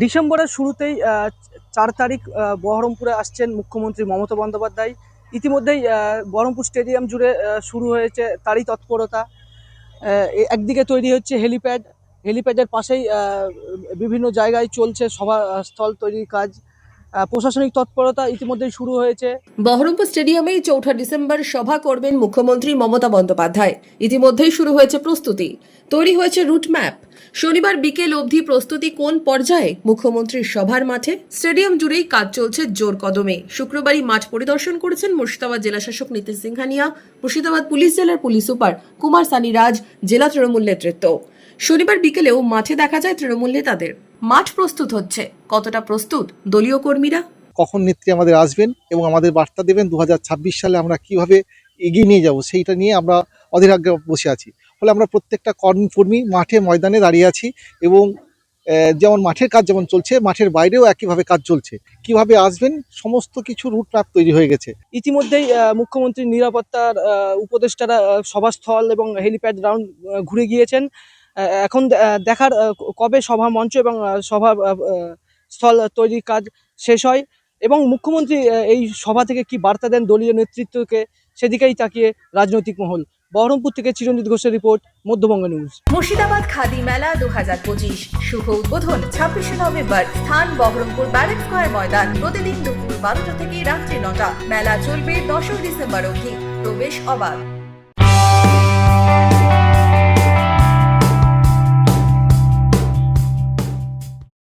ডিসেম্বরের শুরুতেই চার তারিখ বহরমপুরে আসছেন মুখ্যমন্ত্রী মমতা বন্দ্যোপাধ্যায়। ইতিমধ্যেই বহরমপুর স্টেডিয়াম জুড়ে শুরু হয়েছে তারই তৎপরতা। একদিকে তৈরি হচ্ছে হেলিপ্যাড। হেলিপ্যাডের পাশেই বিভিন্ন জায়গায় চলছে সভাস্থল তৈরির কাজ। প্রশাসনিক তৎপরতা ইতিমধ্যেই শুরু হয়েছে। বহরমপুর স্টেডিয়ামেই চৌঠা ডিসেম্বর সভা করবেন মুখ্যমন্ত্রী মমতা বন্দ্যোপাধ্যায়। ইতিমধ্যেই শুরু হয়েছে প্রস্তুতি। তৈরি হয়েছে রুট ম্যাপ। শনিবার বিকেল অবধি প্রস্তুতি কোন পর্যায়ে? মুখ্যমন্ত্রীর সভার মাঠে। স্টেডিয়াম জুড়েই কাজ চলছে জোর কদমে। শুক্রবারই মাঠ পরিদর্শন করেছেন মুর্শিদাবাদ জেলাশাসক নীতিশ সিংহানিয়া মুর্শিদাবাদ পুলিশ জেলার পুলিশ সুপার কুমার সানি রাজ জেলা তৃণমূল নেতৃত্ব। শনিবার বিকেলেও মাঠে দেখা যায় তৃণমূল নেতাদের। মাঠ প্রস্তুত হচ্ছে। কতটা প্রস্তুত? দলীয় কর্মীরা? কখন নেত্রী আমাদের আসবেন এবং আমাদের বার্তা দেবেন? দু হাজার ছাব্বিশ সালে আমরা কীভাবে এগিয়ে নিয়ে যাব? সেইটা নিয়ে আমরা অধীর আগ্রহে বসে আছি। ফলে আমরা প্রত্যেকটা কর্মী মাঠে ময়দানে দাঁড়িয়ে আছি এবং যেমন মাঠের কাজ যেমন চলছে মাঠের বাইরেও একইভাবে কাজ চলছে। কীভাবে আসবেন? সমস্ত কিছু রুট ম্যাপ তৈরি হয়ে গেছে। ইতিমধ্যেই মুখ্যমন্ত্রীর নিরাপত্তার উপদেষ্টারা সভাস্থল এবং হেলিপ্যাড রাউন্ড ঘুরে গিয়েছেন। এখন দেখার কবে সভা মঞ্চ এবং সভা স্থল তৈরির কাজ শেষ হয় এবং মুখ্যমন্ত্রী এই সভা থেকে কি বার্তা দেন দলীয় নেতৃত্বকে? সেদিকেই তাকিয়ে রাজনৈতিক মহল। বহরমপুর থেকে চিরঞ্জিত ঘোষের রিপোর্ট, মধ্যবঙ্গ নিউজ। মুর্শিদাবাদ খাদি মেলা দু হাজার পঁচিশ। শুভ উদ্বোধন, ছাব্বিশে নভেম্বর। স্থান, বহরমপুর ব্যারেক স্কোয়ার ময়দান। প্রতিদিন দুপুর বারোটা থেকে রাত্রি নটা। মেলা চলবে দশই ডিসেম্বর অবধি। প্রবেশ অবাধ।